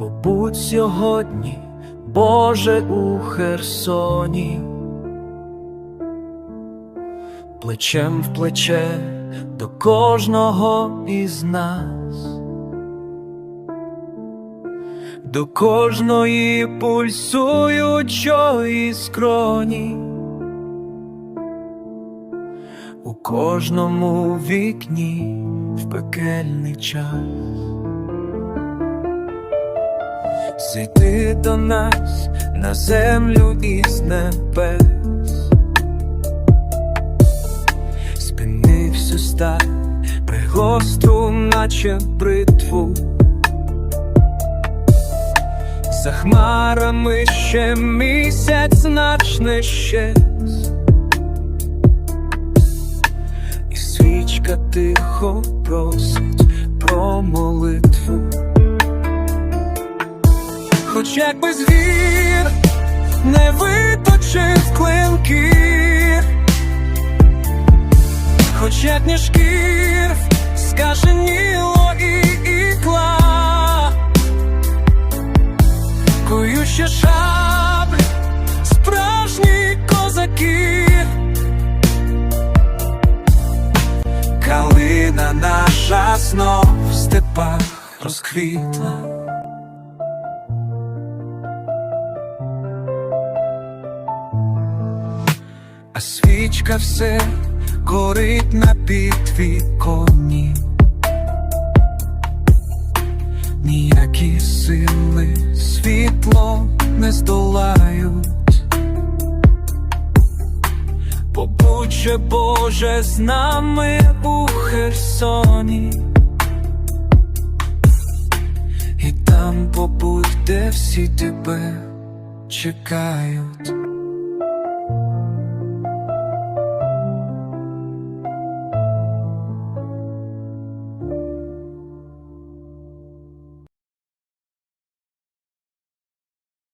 побудь сьогодні, Боже, у Херсоні, плечем в плече до кожного із нас, до кожної пульсуючої скроні. У кожному вікні в пекельний час. Зійди до нас на землю із небес, спинився сталь, пригостру, наче бритву. За хмарами ще місяць начне щез. І свічка тихо просить про молитву. Хоч якби звір не виточив клинки, хоч як не шкір, скаженіло і ікла, куючі шаблі, справжні козаки. Калина наша знов в степах розквітла. А свічка все горить на підвіконні. Ніякі сили світло не здолають. Побудь же, Боже, з нами у Херсоні. І там побудь, де всі тебе чекають.